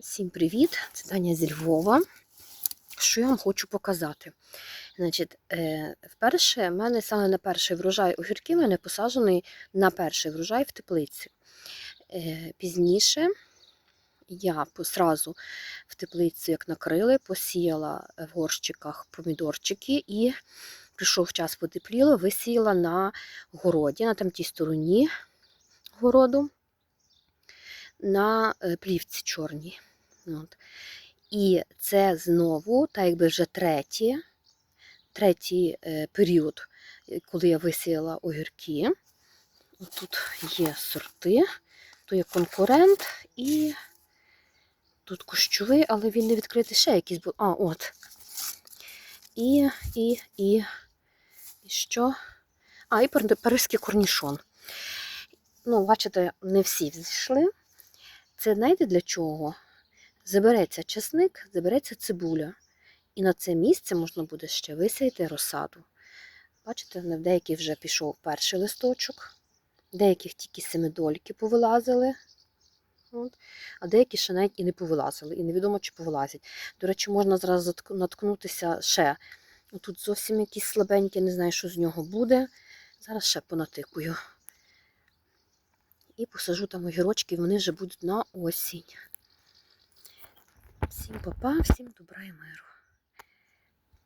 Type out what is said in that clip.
Всім привіт! Це Таня зі Львова. Що я вам хочу показати? Значить, е, вперше в мене саме на перший врожай огірків мене посаджений на перший врожай в теплиці. Е, пізніше я сразу в теплицю, як накрили, посіяла в горщиках помідорчики і прийшов час потепліло, висіяла на городі, на тамтій стороні городу, на е, плівці чорній. От. І це знову, так якби вже третій, третій е, період, е, коли я висіяла огірки. Тут є сорти, тут є конкурент і тут кущовий, але він не відкритий ще якийсь був. А, от. І, і, і, і що? А, і пар- паризький корнішон. Ну, бачите, не всі взійшли. Це знаєте для чого? Забереться чесник, забереться цибуля. І на це місце можна буде ще висіяти розсаду. Бачите, в деяких вже пішов перший листочок, деяких тільки семидольки повилазили. От. А деякі ще навіть і не повилазили, і невідомо, чи повилазять. До речі, можна зараз наткнутися ще. Тут зовсім якісь слабенькі, не знаю, що з нього буде. Зараз ще понатикую. І посажу там огірочки, вони вже будуть на осінь. Всім папа, всім добра і миру.